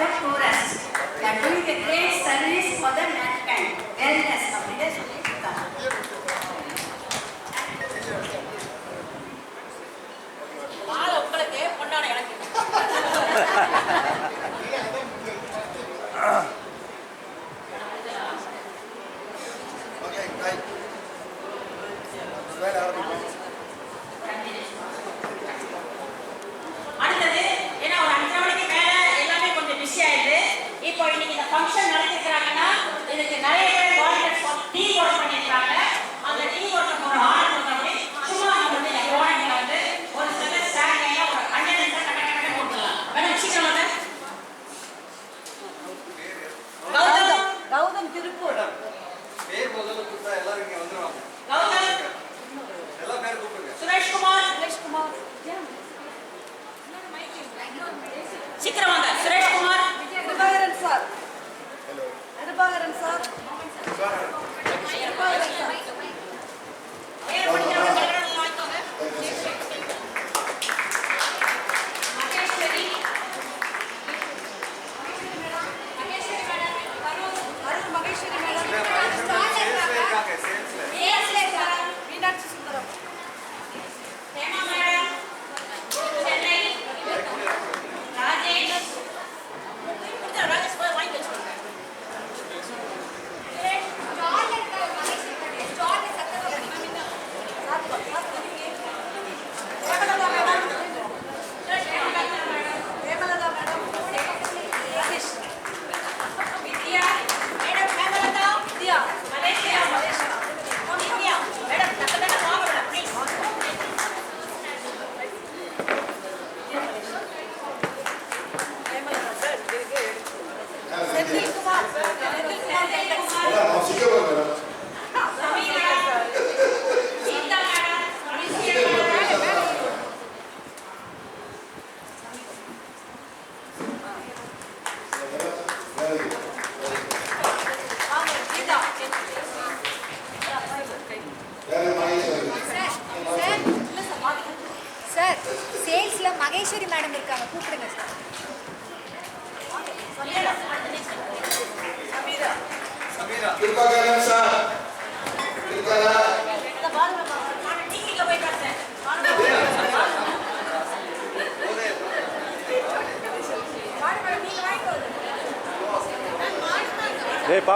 That poorest. They're doing a great service for the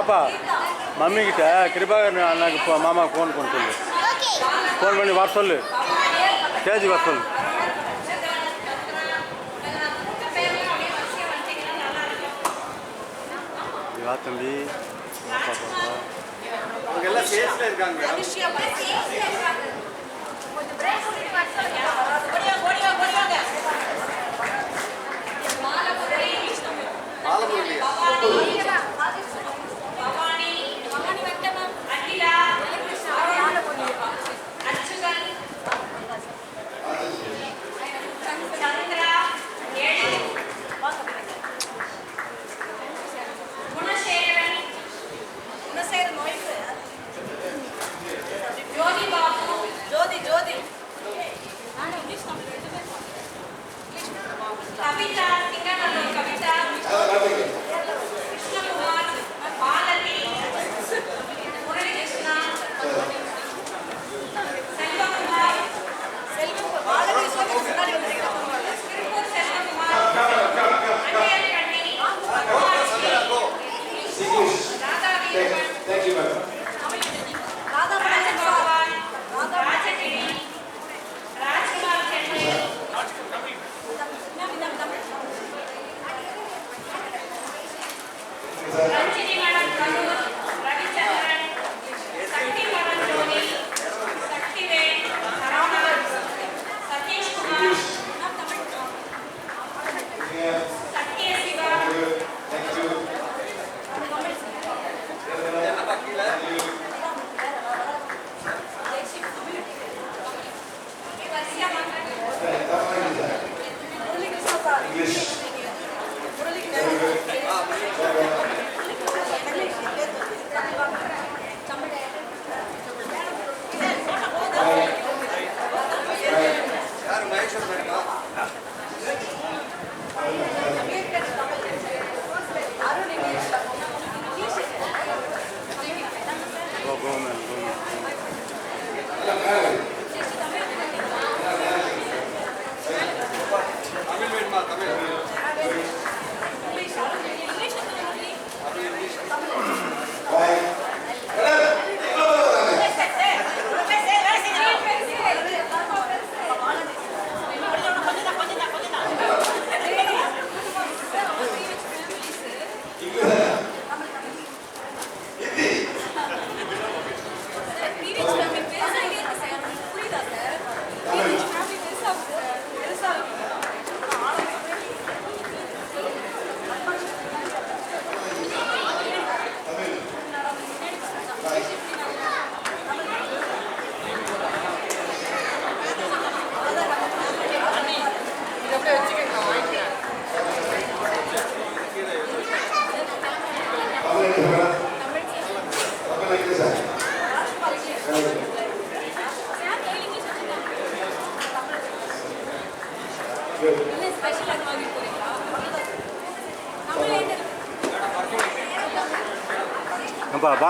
பாப்பா மம்மிக்கிட்ட கிருபாகர் அண்ணாக்கு இப்போ மாமாவுக்கு ஃபோன் பண்ண சொல்லு. ஃபோன் பண்ணி வர சொல்லு. தேதி வர சொல்லு. வா தம்பி. ஆலமுடி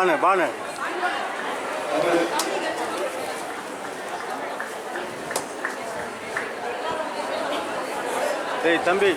பானு பானு டேய் தம்பி.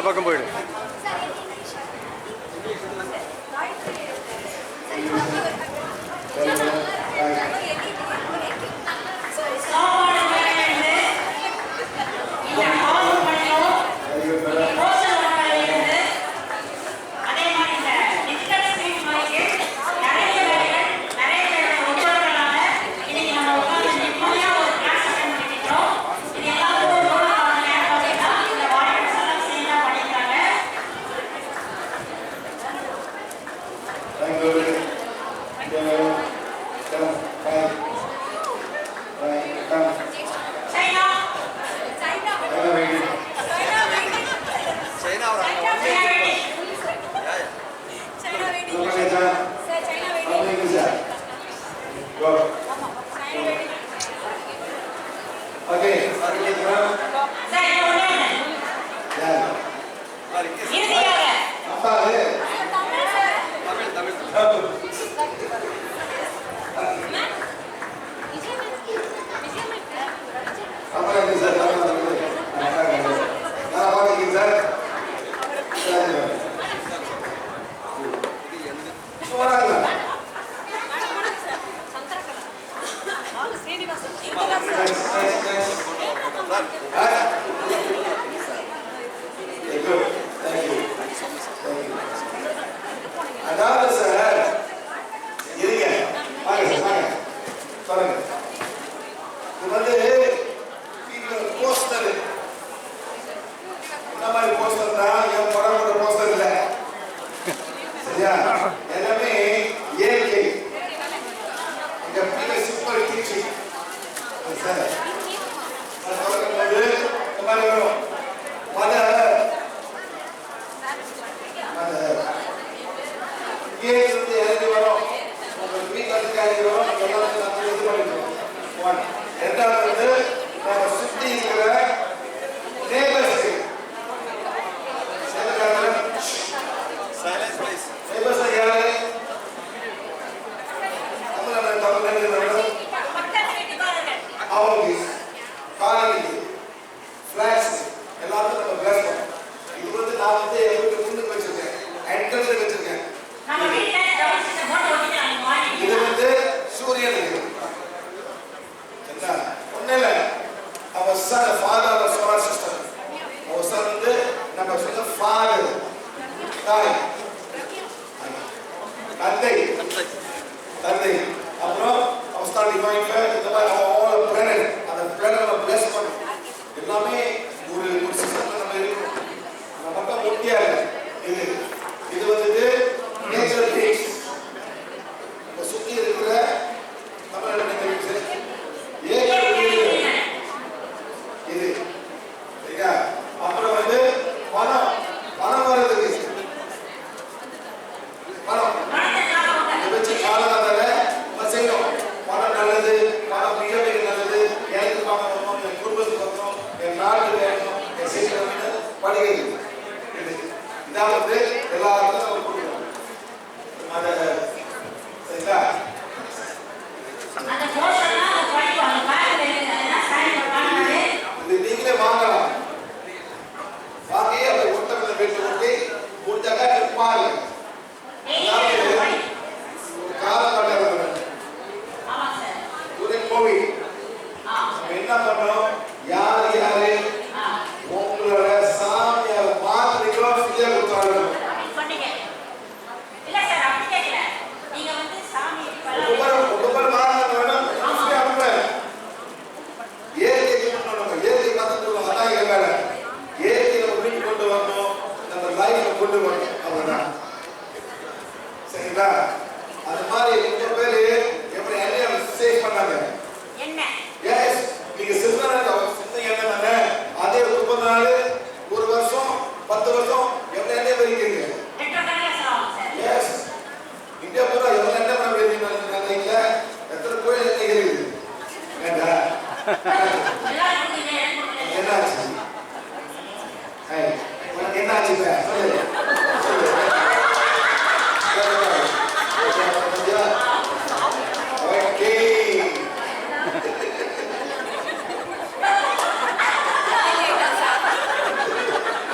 பானு அந்த பக்கம் போயிடு time. Obrigado, ela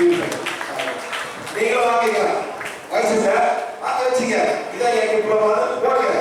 நீங்களும் வாங்கிக்க வச்சுக்க அதை வச்சுக்க இதான் என் டிப்ளமா போடுங்க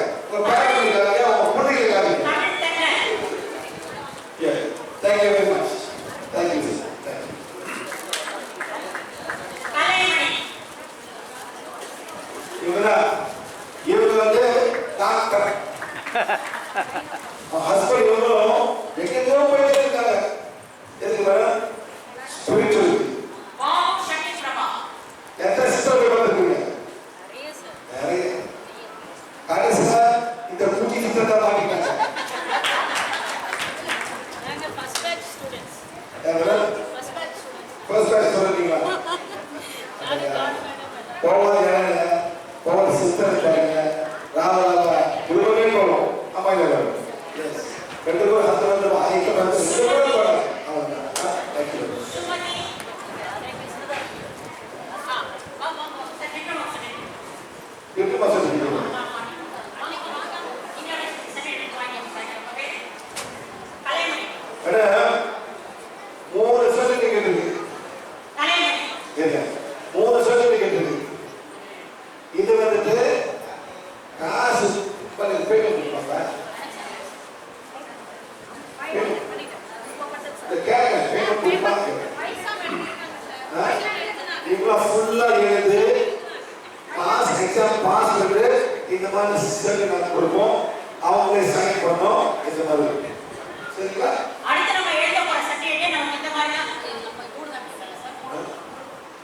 கேட்க பேமெண்ட் கொடுப்பாங்க இவ்வளோ ஃபுல்லாக எழுது. பாஸ் எக்ஸாம் பாஸ் பண்ணிட்டு இந்த மாதிரி சிஸ்டருக்கு நாங்கள் கொடுப்போம். அவங்களே சைன் பண்ணோம். இந்த மாதிரி. சரிங்களா? அடுத்து நம்ம எழுத போற சர்டிஃபிகேட் நமக்கு இந்த மாதிரி தான் நம்ம கூட தான் சார்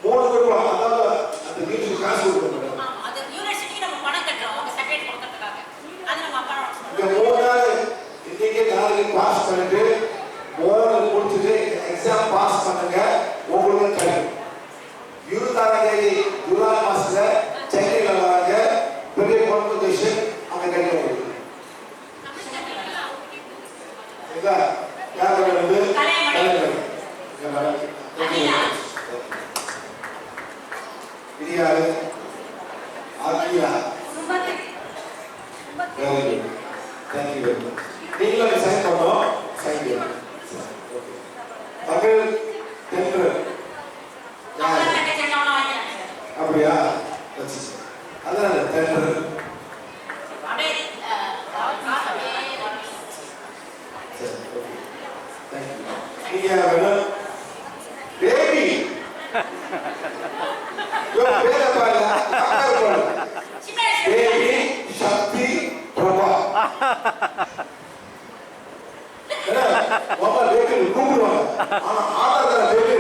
மூணு கொடுப்போம் அதாவது அந்த வீட்டுக்கு காசு கொடுக்க மாட்டோம் ஆமா, அது யூனிவர்சிட்டிக்கு நம்ம பணம் கட்டுறோம். அவங்க சர்டிஃபிகேட் கொடுக்கறதுக்காக. அது நம்ம அப்பா இந்த மூணு நாள். இன்னைக்கு நாளைக்கு பாஸ் பண்ணிட்டு எக்ஸாம் பாஸ் பண்ணுங்க. உங்களுக்கு கிடைக்கும் இருபத்தாறாம் தேதி ஜூலை மாசத்துல சென்னையில் வராங்க. பெரிய கான்வெகேஷன் அங்க கிடைக்கும் இதா யார் Sumathi very good thank you very much நீங்களும் சைன் பண்ணோம் சைன் பண்ணணும். மகள் தென்று. அப்படியா? அதான் தென்று. நீங்க வேணும் பேபி தேவி சக்தி பிரபா. 好了好了